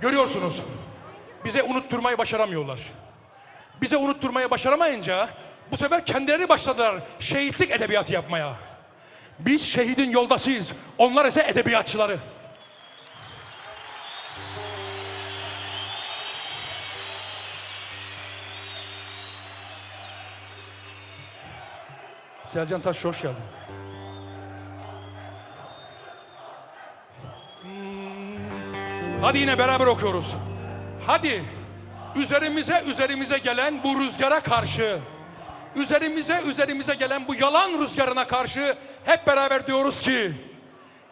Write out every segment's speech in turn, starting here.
Görüyorsunuz. Bize unutturmayı başaramıyorlar. Bize unutturmayı başaramayınca bu sefer kendileri başladılar şehitlik edebiyatı yapmaya. Biz şehidin yoldasıyız. Onlar ise edebiyatçıları. Selcan Taş hoş geldin. Hadi yine beraber okuyoruz. Hadi üzerimize üzerimize gelen bu rüzgara karşı üzerimize üzerimize gelen bu yalan rüzgarına karşı hep beraber diyoruz ki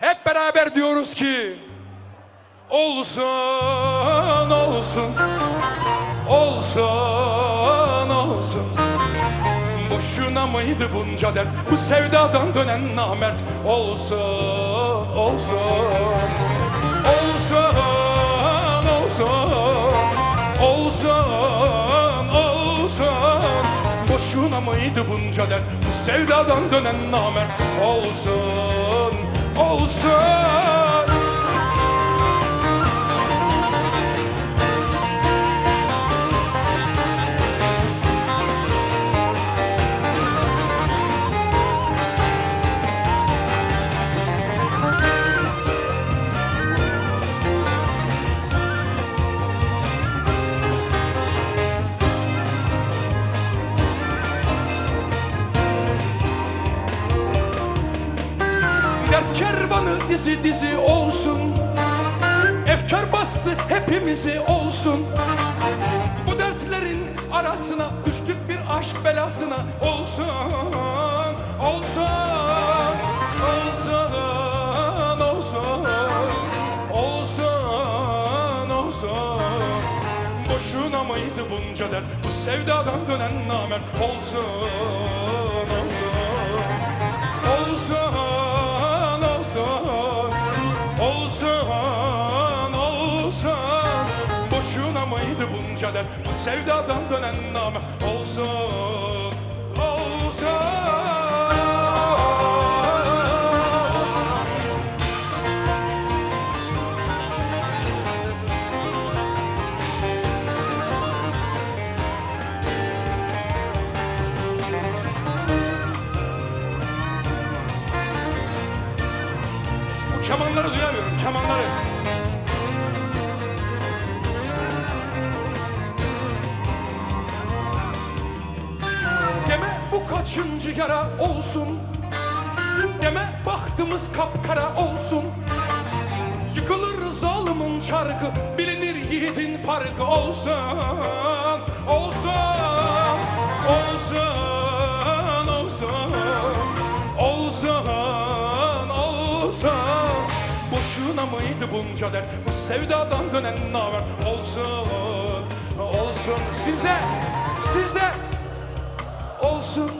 hep beraber diyoruz ki olsun olsun olsun Boşuna mıydı bunca dert? Bu sevdadan dönen namert Olsun, olsun Olsun, olsun Olsun, olsun Boşuna mıydı bunca dert? Bu sevdadan dönen namert Olsun, olsun dizi dizi olsun. Efkar bastı hepimizi olsun. Bu dertlerin arasına düştük bir aşk belasına. Olsun, olsun, olsun, olsun Olsun, olsun. Boşuna mıydı bunca dert? Bu sevdadan dönen Olsun, olsun dert Bu sevdadan dönen namert Olsun, olsun kemanları duyamıyorum, kemanları. Kaçıncı yara olsun. Deme bahtımız kapkara olsun. Yıkılır zalimin çarkı, bilinir yiğidin farkı olsun. Olsun, olsun, olsun, olsun, olsun. Boşuna mıydı bunca dert, bu sevdadan dönen namer olsun, olsun. Sizde, sizde. Olsun,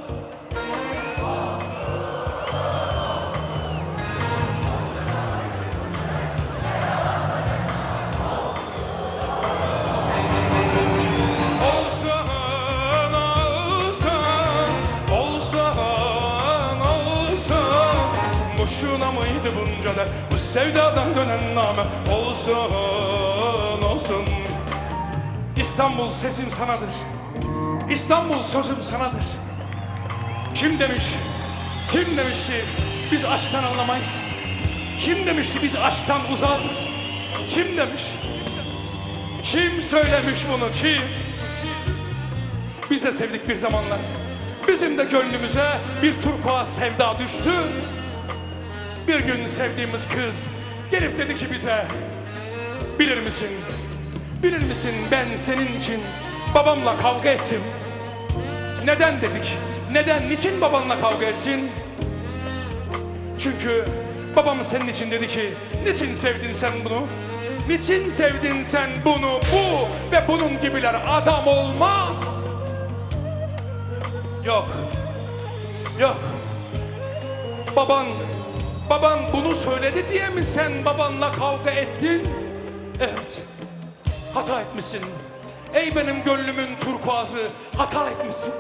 Boşuna mıydı bunca dert Bu sevdadan dönen name Olsun, olsun. İstanbul sesim sanadır. İstanbul sözüm sanadır. Kim demiş, kim demiş ki biz aşktan anlamayız? Kim demiş ki biz aşktan uzağız? Kim demiş? Kim söylemiş bunu? Kim? Biz de sevdik bir zamanlar. Bizim de gönlümüze bir turkuaz sevda düştü. Bir gün sevdiğimiz kız gelip dedi ki bize Bilir misin? Bilir misin ben senin için babamla kavga ettim. Neden dedik? Neden? Niçin babanla kavga ettin? Çünkü babam senin için dedi ki niçin sevdin sen bunu? Niçin sevdin sen bunu? Bu ve bunun gibiler adam olmaz. Yok. Yok. Baban baban bunu söyledi diye mi sen babanla kavga ettin? Evet. Hata etmişsin. Ey benim gönlümün turkuazı hata etmişsin.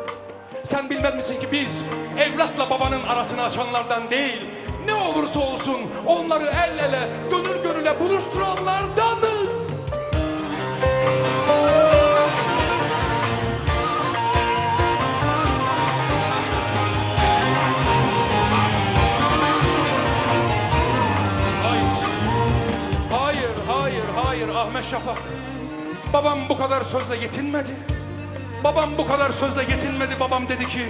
Sen bilmez misin ki biz evlatla babanın arasını açanlardan değil, ne olursa olsun onları el ele, gönül gönüle buluşturanlardanız. Ahmet Şafak. Babam bu kadar sözle yetinmedi. Babam bu kadar sözle yetinmedi. Babam dedi ki,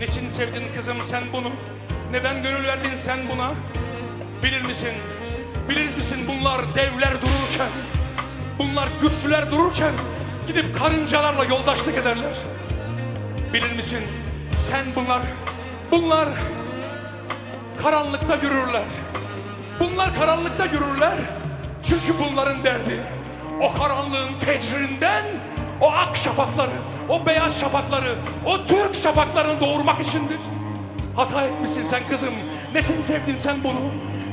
niçin sevdin kızım sen bunu? Neden gönül verdin sen buna? Bilir misin? Bilir misin bunlar devler dururken, bunlar güçlüler dururken gidip karıncalarla yoldaşlık ederler. Bilir misin? Sen bunlar, bunlar karanlıkta yürürler. Bunlar karanlıkta yürürler. Çünkü bunların derdi o karanlığın fecrinden o ak şafakları, o beyaz şafakları, o Türk şafaklarını doğurmak içindir. Hata etmişsin sen kızım. Niçin sevdin sen bunu?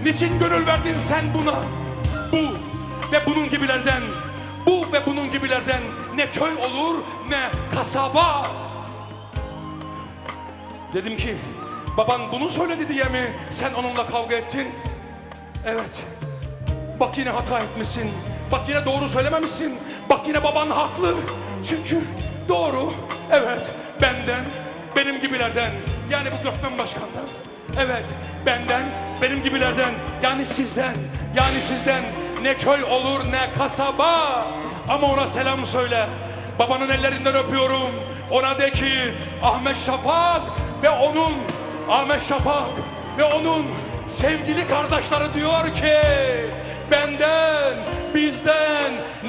Niçin gönül verdin sen buna? Bu ve bunun gibilerden, bu ve bunun gibilerden ne köy olur ne kasaba. Dedim ki baban bunu söyledi diye mi sen onunla kavga ettin? Evet. Bak yine hata etmişsin. Bak yine doğru söylememişsin. Bak yine baban haklı. Çünkü doğru. Evet benden, benim gibilerden. Yani bu Gökmen Başkan'dan. Evet benden, benim gibilerden. Yani sizden, yani sizden. Ne köy olur ne kasaba. Ama ona selam söyle. Babanın ellerinden öpüyorum. Ona de ki Ahmet Şafak ve onun Ahmet Şafak ve onun sevgili kardeşleri diyor ki benden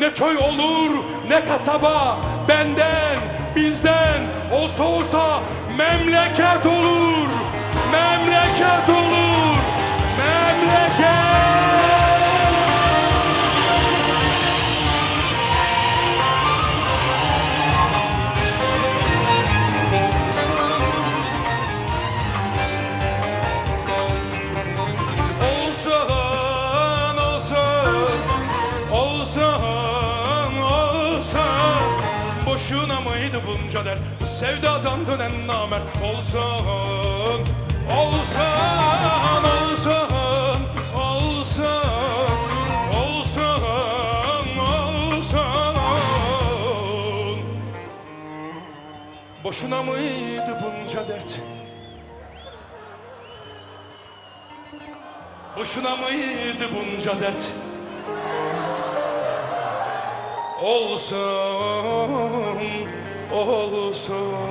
ne köy olur ne kasaba benden bizden olsa olsa memleket olur memleket olur memleket Boşuna mıydı bunca dert? Bu sevdadan dönen namert olsun Olsun, olsun. Boşuna mıydı bunca dert? Boşuna mıydı bunca dert? olsun, olsun.